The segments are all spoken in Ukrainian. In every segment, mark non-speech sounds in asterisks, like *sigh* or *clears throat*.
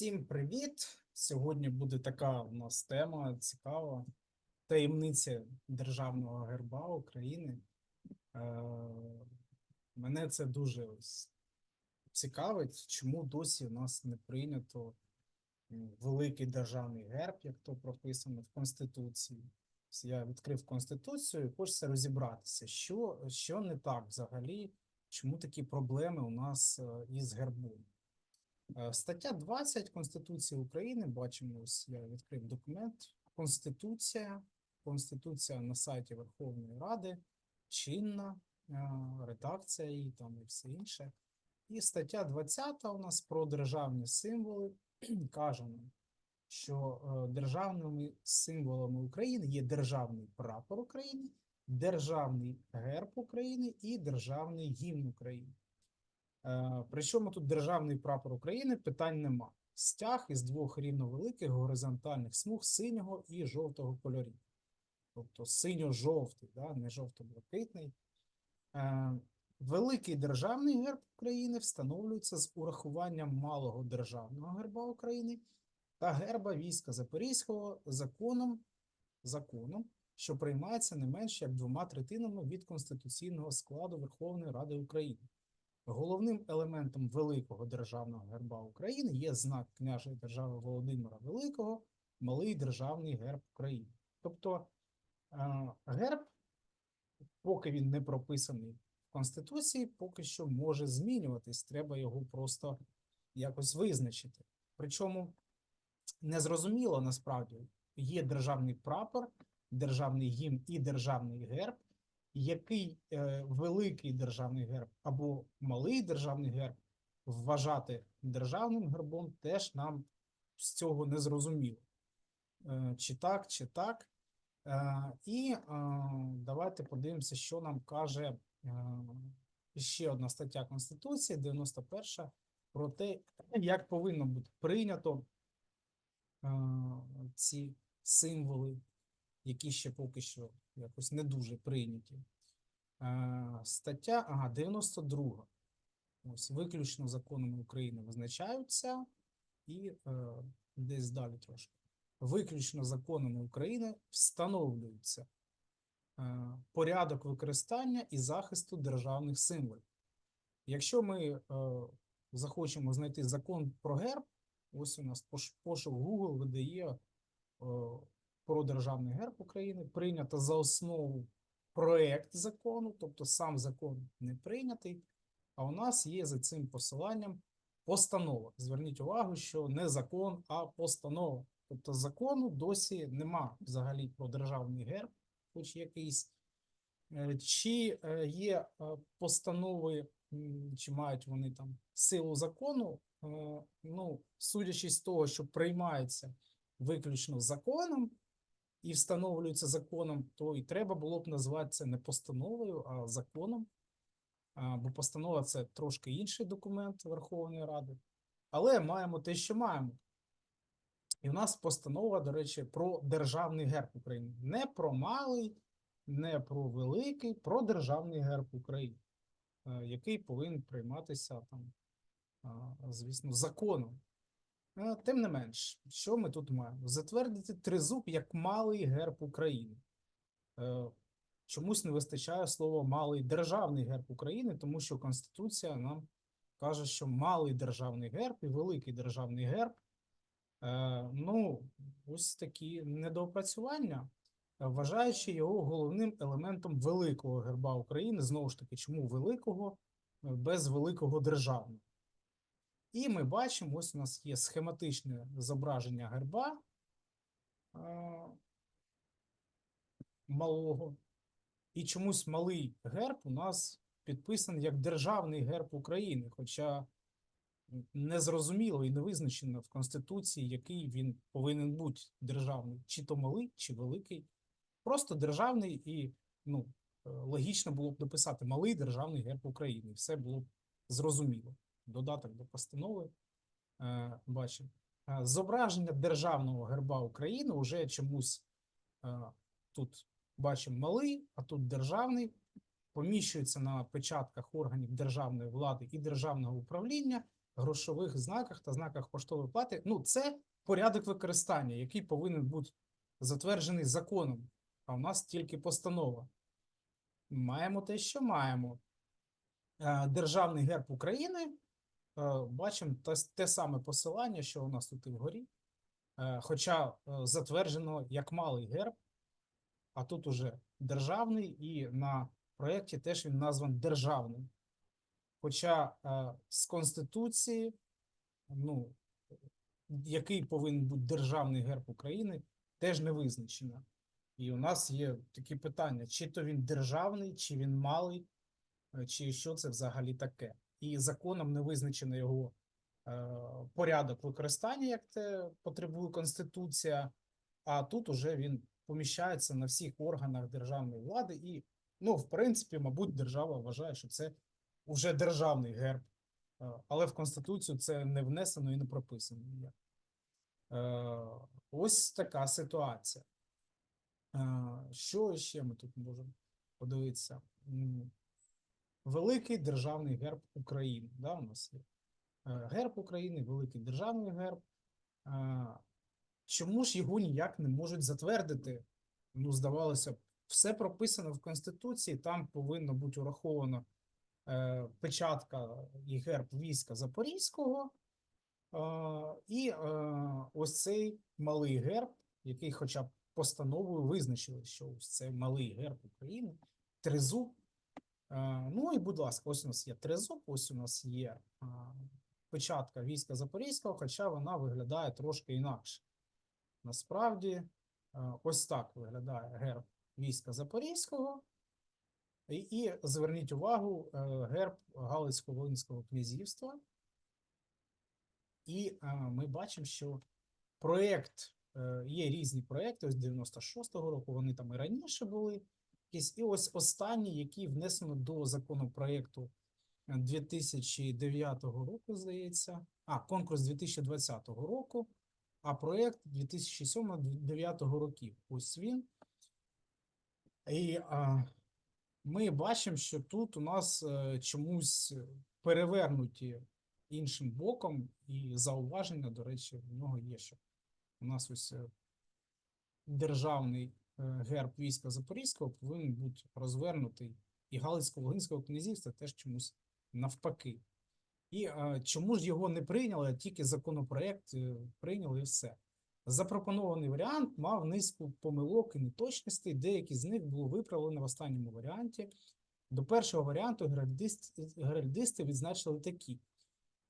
Всім привіт! Сьогодні буде така у нас тема цікава. Таємниця державного герба України. Е, Мене це дуже цікавить, чому досі у нас не прийнято великий державний герб, як то прописано в Конституції. Я відкрив Конституцію і хочеться розібратися, що, що не так взагалі, чому такі проблеми у нас е, із гербом. Е, Стаття 20 Конституції України. Бачимо, ось я відкрив документ. Конституція. Конституція на сайті Верховної Ради, чинна е, редакція її там і все інше. І стаття 20 у нас про державні символи *clears throat* каже нам, що е, державними символами України є державний прапор України, державний герб України і державний гімн України. Е, Причому тут державний прапор України питань нема. Стяг із двох рівновеликих горизонтальних смуг синього і жовтого кольорів. Тобто синьо-жовтий, да, не жовто-блакитний. Е, Великий державний герб України встановлюється з урахуванням малого державного герба України та герба війська Запорізького законом, законом, що приймається не менше як двома третинами від конституційного складу Верховної Ради України. Головним елементом великого державного герба України є знак княжої держави Володимира Великого, малий державний герб України. Тобто е, герб, поки він не прописаний в Конституції, поки що може змінюватись. Треба його просто якось визначити. Причому незрозуміло насправді є державний прапор, державний гімн і державний герб який е, великий державний герб або малий державний герб вважати державним гербом, теж нам з цього не зрозуміло. Е, чи так, чи так. Е, і давайте подивимося, що нам каже ще одна стаття Конституції, 91, про те, як повинно бути прийнято ці символи які ще поки що якось не дуже прийняті. Е, Стаття ага, 92. Ось виключно законами України визначаються і е, десь далі трошки. Виключно законами України встановлюється е, порядок використання і захисту державних символів. Якщо ми е, захочемо знайти закон про герб, ось у нас пошук Google видає е, про державний герб України прийнято за основу проект закону, тобто сам закон не прийнятий, а у нас є за цим посиланням постанова. Зверніть увагу, що не закон, а постанова. Тобто закону досі нема взагалі про державний герб, хоч якийсь. Е, Чи е, є е, постанови, чи мають вони там силу закону? Ну, судячи з того, що приймається виключно законом, і встановлюється законом, то і треба було б назвати це не постановою, а законом. Бо постанова це трошки інший документ Верховної Ради. Але маємо те, що маємо. І в нас постанова, до речі, про державний герб України. Не про малий, не про великий, про державний герб України, е, який повинен прийматися там, звісно, законом. Тим не менш, що ми тут маємо? Затвердити тризуб як малий герб України. Е, Чомусь не вистачає слова малий державний герб України, тому що Конституція нам каже, що малий державний герб і великий державний герб. Е, Ну, ось такі недоопрацювання, е, вважаючи його головним елементом великого герба України. Знову ж таки, чому великого без великого державного? І ми бачимо, ось у нас є схематичне зображення герба малого. І чомусь малий герб у нас підписаний як державний герб України, хоча не зрозуміло і не визначено в Конституції, який він повинен бути державний, чи то малий, чи великий. Просто державний і ну, е, логічно було б написати малий державний герб України. Все було б зрозуміло додаток до постанови. Е, бачимо. Е, Зображення державного герба України вже чомусь е, тут бачимо малий, а тут державний. Поміщується на печатках органів державної влади і державного управління грошових знаках та знаках поштової плати. Ну, це порядок використання, який повинен бути затверджений законом, а у нас тільки постанова. Маємо те, що маємо. Державний герб України. Е, Бачимо те, те саме посилання, що у нас тут і вгорі. Е, Хоча е, затверджено як малий герб, а тут уже державний, і на проєкті теж він назван державним. Хоча з Конституції, ну, який повинен бути державний герб України, теж не визначено. І у нас є такі питання: чи то він державний, чи він малий, чи що це взагалі таке. І законом не визначено його е, порядок використання, як це потребує Конституція, а тут уже він поміщається на всіх органах державної влади, і, ну, в принципі, мабуть, держава вважає, що це вже державний герб, Е, але в Конституцію це не внесено і не прописано ніяк. Е, Ось така ситуація. Що ще ми тут можемо подивитися? Великий державний герб України. Да, у нас є. Е, Герб України, великий державний герб. Е, Чому ж його ніяк не можуть затвердити? Ну, здавалося б, все прописано в Конституції, там повинно бути ураховано е, печатка і герб війська Запорізького, і ось цей малий герб, який хоча б постановою визначили, що ось це малий герб України, тризуб. Е, ну і, будь ласка, ось у нас є тризуб, ось у нас є е, печатка війська Запорізького, хоча вона виглядає трошки інакше. Насправді, е, ось так виглядає герб війська Запорізького. І, і зверніть увагу, герб Галицько-Волинського князівства. І ми бачимо, що проєкт, є різні проєкти, ось 96-го року, вони там і раніше були. Якісь. І ось останній, який внесено до законопроєкту 2009 року, здається. А, конкурс 2020 року, а проєкт 2007-2009 років. Ось він. І а, ми бачимо, що тут у нас е, чомусь перевернуті іншим боком, і зауваження, до речі, в нього є, що у нас ось е, державний е, герб війська Запорізького повинен бути розвернутий, і Галицько-Волинського князівства теж чомусь навпаки. І е, чому ж його не прийняли, а тільки законопроект е, прийняли і все. Запропонований варіант мав низку помилок і неточностей, деякі з них було виправлено в останньому варіанті. До першого варіанту геральдист- геральдисти відзначили такі.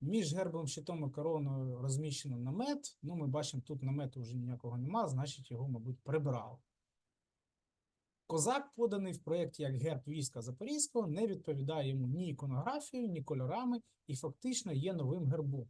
Між гербом, щитом і короною розміщено намет. Ну, ми бачимо, тут намету вже ніякого нема, значить його, мабуть, прибрали. Козак, поданий в проєкті як герб війська Запорізького, не відповідає йому ні іконографією, ні кольорами і фактично є новим гербом.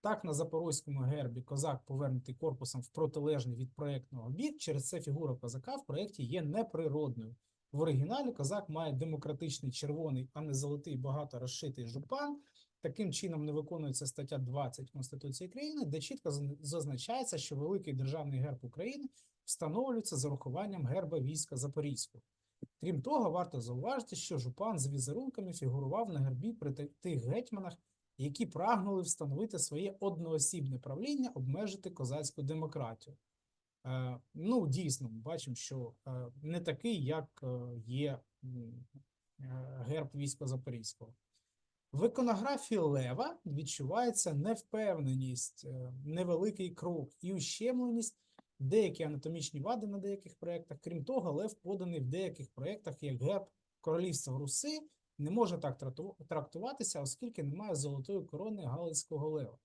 Так, на запорозькому гербі козак повернутий корпусом в протилежний від проєктного бік, через це фігура козака в проєкті є неприродною. В оригіналі козак має демократичний червоний, а не золотий багато розшитий жупан. Таким чином не виконується стаття 20 Конституції країни, де чітко зазначається, що великий державний герб України встановлюється з урахуванням герба війська Запорізького. Крім того, варто зауважити, що жупан з візерунками фігурував на гербі при тих гетьманах, які прагнули встановити своє одноосібне правління, обмежити козацьку демократію. Е, ну, дійсно, ми бачимо, що е, не такий, як е, є е, герб війська Запорізького. В іконографії лева відчувається невпевненість, е, невеликий крок і ущемленість, деякі анатомічні вади на деяких проєктах. Крім того, лев поданий в деяких проєктах як герб королівства Руси, не може так трактуватися, оскільки немає золотої корони Галицького лева.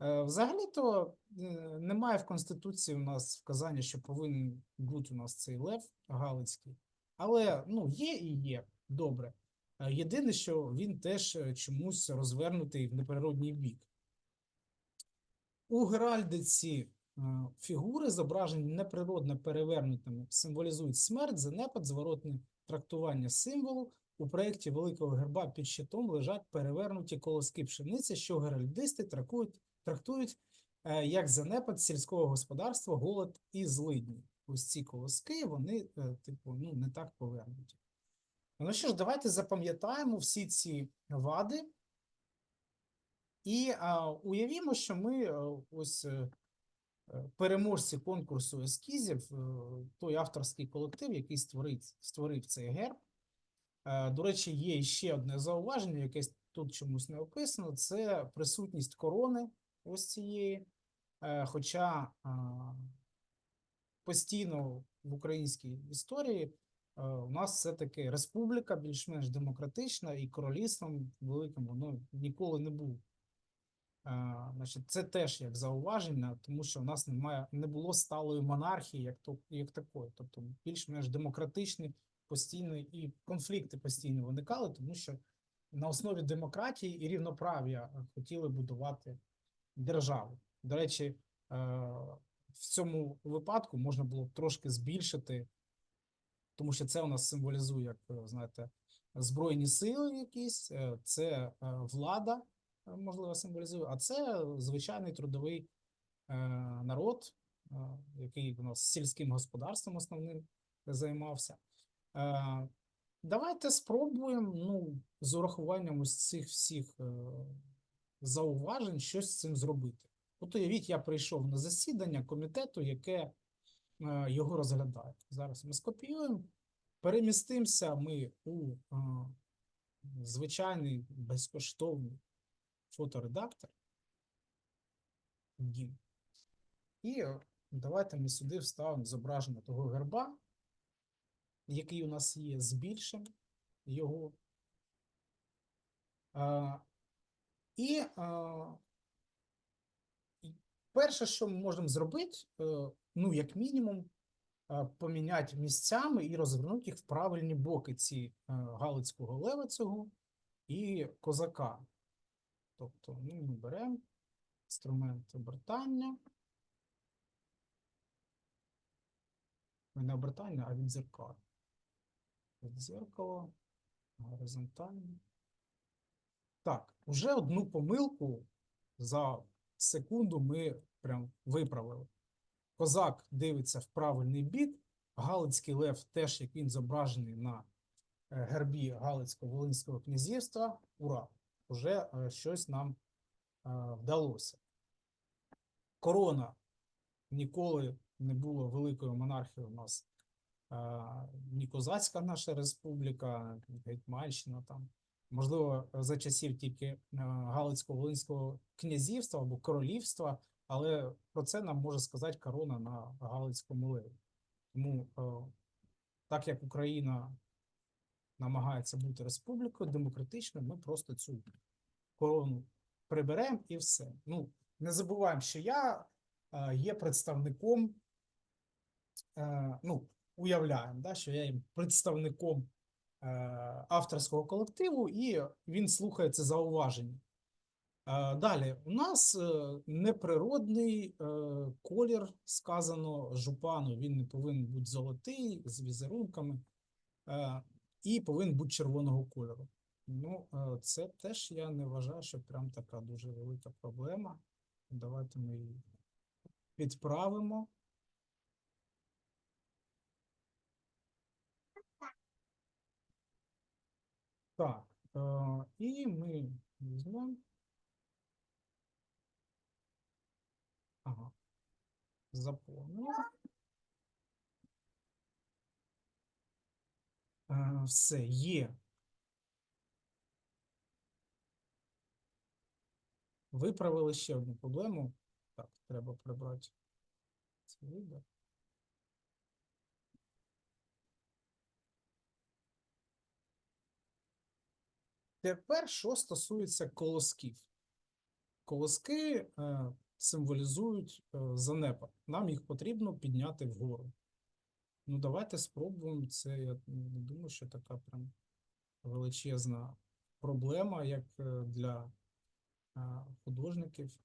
Е, Взагалі-то е, немає в Конституції у нас вказання, що повинен бути у нас цей лев Галицький. Але ну, є і є добре. Е, Єдине, що він теж е, чомусь розвернутий в неприродній бік. У геральдиці е, фігури, зображені неприродно перевернутими, символізують смерть, занепад, зворотне трактування символу. У проєкті Великого Герба під щитом лежать перевернуті колоски пшениці, що геральдисти трактують, трактують як занепад сільського господарства, голод і злидні. Ось ці колоски, вони, типу, ну, не так повернуті. Ну що ж, давайте запам'ятаємо всі ці вади І а, уявімо, що ми е, ось е, переможці конкурсу ескізів, е, той авторський колектив, який створив, створив цей герб. До речі, є ще одне зауваження, яке тут чомусь не описано: це присутність корони ось цієї. Хоча постійно в українській історії у нас все-таки республіка більш-менш демократична, і королівством великим воно ніколи не було. Е, Значить, це теж як зауваження, тому що в нас немає не було сталої монархії, як то як такої, тобто більш-менш демократичні постійно і конфлікти постійно виникали, тому що на основі демократії і рівноправ'я е, хотіли будувати державу. До речі, е, в цьому випадку можна було трошки збільшити, тому що це у нас символізує, як е, знаєте, збройні сили якісь, е, це е, влада, можливо, символізує, а це звичайний трудовий народ, який у нас сільським господарством основним займався. Давайте спробуємо ну, з урахуванням ось цих всіх зауважень щось з цим зробити. От уявіть, я прийшов на засідання комітету, яке його розглядає. Зараз ми скопіюємо, перемістимося ми у е, звичайний безкоштовний фоторедактор. І е, давайте ми сюди вставимо зображення того герба, який у нас є, збільшимо його. А, і перше, що ми можемо зробити, е, ну, як мінімум, е, поміняти місцями і розвернути їх в правильні боки ці е, Галицького лева цього і козака. Тобто, ну, ми беремо інструмент обертання. Не обертання, а відзеркалення. Дзеркало, горизонтально. Так, вже одну помилку за секунду ми прям виправили. Козак дивиться в правильний бік, Галицький лев теж, як він зображений на е, гербі Галицько-Волинського князівства. Ура! Уже е, щось нам е, вдалося. Корона ніколи не було великою монархією у нас ні козацька наша республіка, Гетьманщина там. Можливо, за часів тільки Галицько-Волинського князівства або королівства, але про це нам може сказати корона на Галицькому леві. Тому, е, так як Україна намагається бути республікою демократичною, ми просто цю корону приберемо і все. Ну, не забуваємо, що я е, є представником, е, ну, уявляємо, да, що я є представником авторського колективу, і він слухає це зауваження. Е, Далі, у нас е, неприродний е, колір, сказано жупану, він не повинен бути золотий, з візерунками, і повинен бути червоного кольору. Ну, це теж я не вважаю, що прям така дуже велика проблема. Давайте ми її підправимо. Так, і ми візьмемо. Ага. Заповнили. Е, Все, є. Виправили ще одну проблему. Так, треба прибрати це відео. Тепер, що стосується колосків. Колоски е, символізують е, занепад. Нам їх потрібно підняти вгору. Ну, давайте спробуємо. Це я не думаю, що така прям величезна проблема, як е, для е, художників.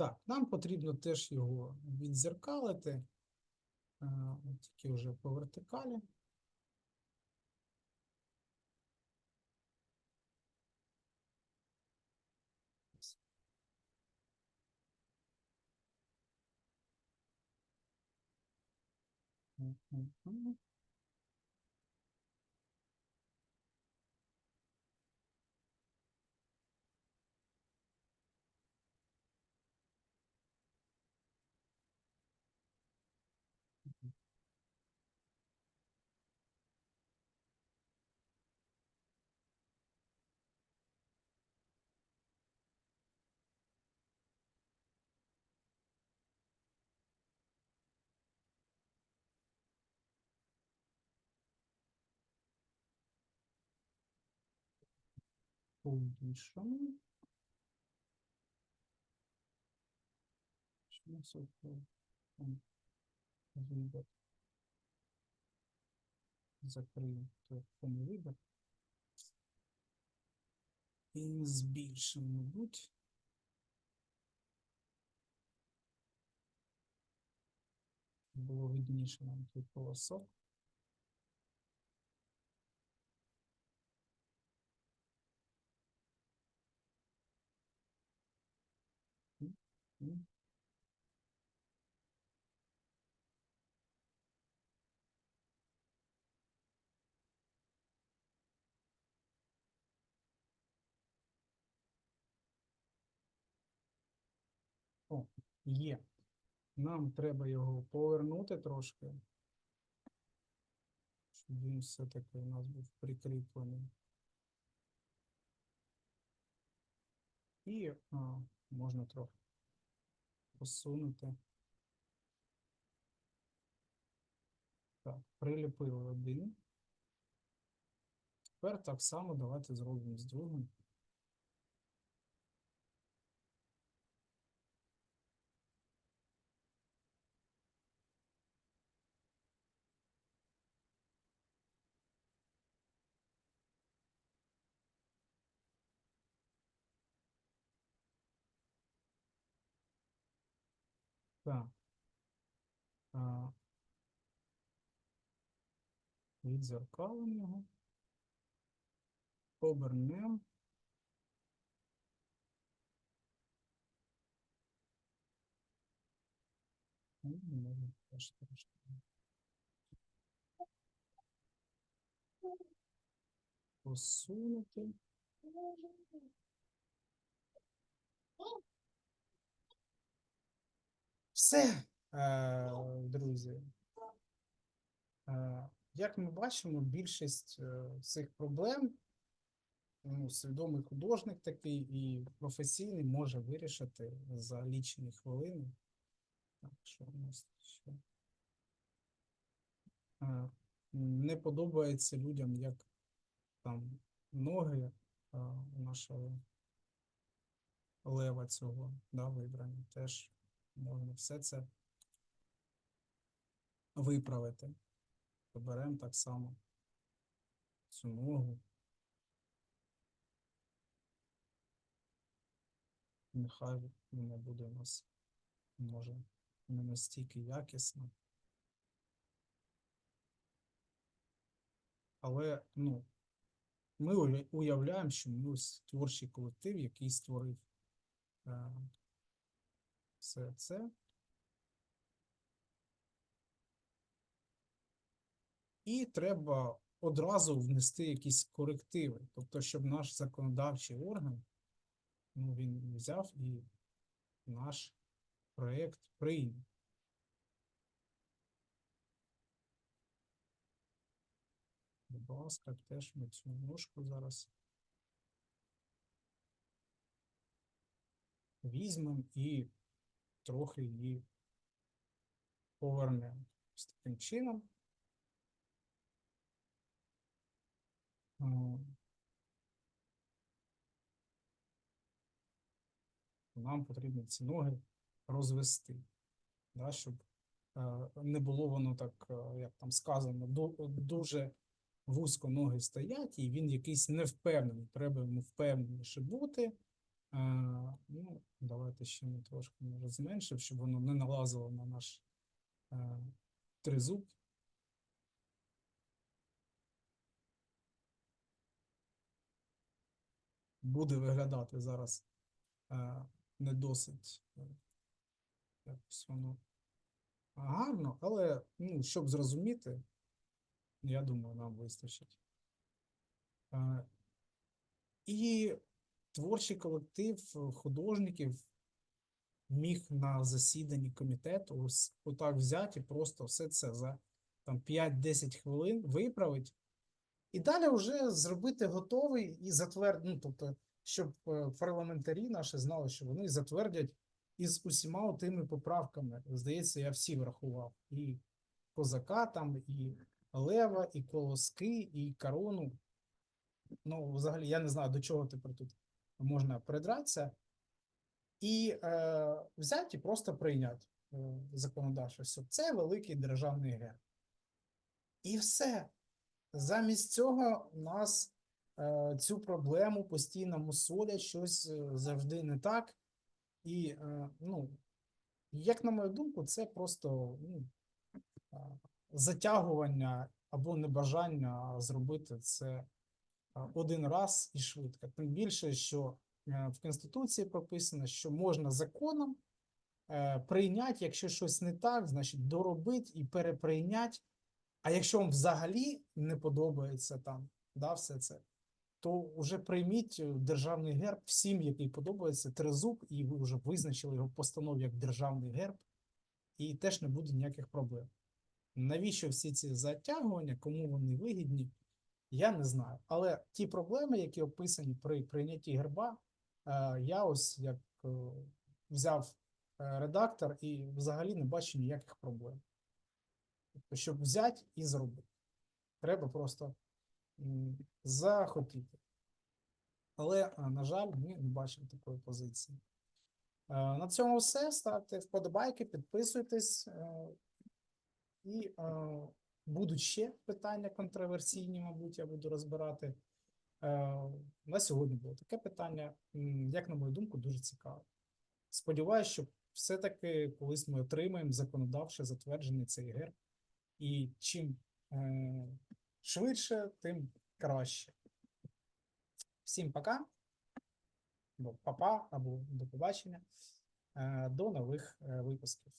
Так, нам потрібно теж його відзеркалити. е, тільки вже по вертикалі. Мгм. Побільшому. Що нас вибір? Закрию телефонний вибір. І збільшимо, мабуть. Було видніше нам тут полосок. О, є. Нам треба його повернути трошки. Щоб він все-таки у нас був прикріплений. І а, можна трохи посунути. Так, приліпили один. Тепер так само давайте зробимо з другим. Так. А, відзеркалимо його. Обернемо. Ну. Посунути. Все, е, друзі. Як ми бачимо, більшість е, цих проблем ну, свідомий художник такий і професійний може вирішити за лічені хвилини. Так, що у нас ще? Е, Не подобається людям, як там ноги е, нашого лева цього да, вибрані. Теж можна все це виправити. Поберемо так само цю ногу. Нехай вона буде у нас, може, не настільки якісна. Але, ну, ми уявляємо, що ми ось творчий колектив, який створив все це. І треба одразу внести якісь корективи. Тобто, щоб наш законодавчий орган, ну, він взяв і наш проєкт прийняв. Будь ласка, теж ми цю ножку зараз візьмемо і трохи її повернемо. Ось таким чином. Нам потрібно ці ноги розвести, да, щоб е, не було воно так, е, як там сказано, дуже вузько ноги стоять, і він якийсь невпевнений. Треба йому впевненіше бути. Е, ну, давайте ще ми трошки може щоб воно не налазило на наш тризуб. Буде виглядати зараз е, не досить е, якось воно гарно, але ну, щоб зрозуміти, я думаю, нам вистачить. Е, І творчий колектив художників міг на засіданні комітету ось отак взяти і просто все це за там 5-10 хвилин виправити. І далі вже зробити готовий і затвердити, ну, тобто, щоб е, парламентарі наші знали, що вони затвердять із усіма тими поправками. Здається, я всі врахував. І козака там, і лева, і колоски, і корону. Ну, взагалі, я не знаю, до чого тепер тут можна придратися. І е, взяти і просто прийняти е, законодавчо. Це великий державний герб. І все. Замість цього нас е, цю проблему постійно мусолять, щось е, завжди не так. І, е, ну, як на мою думку, це просто ну, затягування або небажання зробити це один раз і швидко. Тим більше, що в Конституції прописано, що можна законом прийняти, якщо щось не так, значить доробити і переприйняти. А якщо вам взагалі не подобається там, да, все це, то вже прийміть е, державний герб всім, який подобається, тризуб, і ви вже визначили його в постанові як державний герб, і теж не буде ніяких проблем. Навіщо всі ці затягування, кому вони вигідні, я не знаю. Але ті проблеми, які описані при прийнятті герба, е, я ось як е, взяв редактор і взагалі не бачу ніяких проблем. Тобто, щоб взяти і зробити. Треба просто захотіти. Але, на жаль, ми не бачимо такої позиції. На цьому все. Ставте вподобайки, підписуйтесь. е, І е, будуть ще питання контроверсійні, мабуть, я буду розбирати. Е, На сьогодні було таке питання, як на мою думку, дуже цікаве. Сподіваюсь, що все-таки колись ми отримаємо законодавче затверджений цей герб. І чим е, швидше, тим краще. Всім пока. Або папа, або до побачення. Е, До нових е, випусків.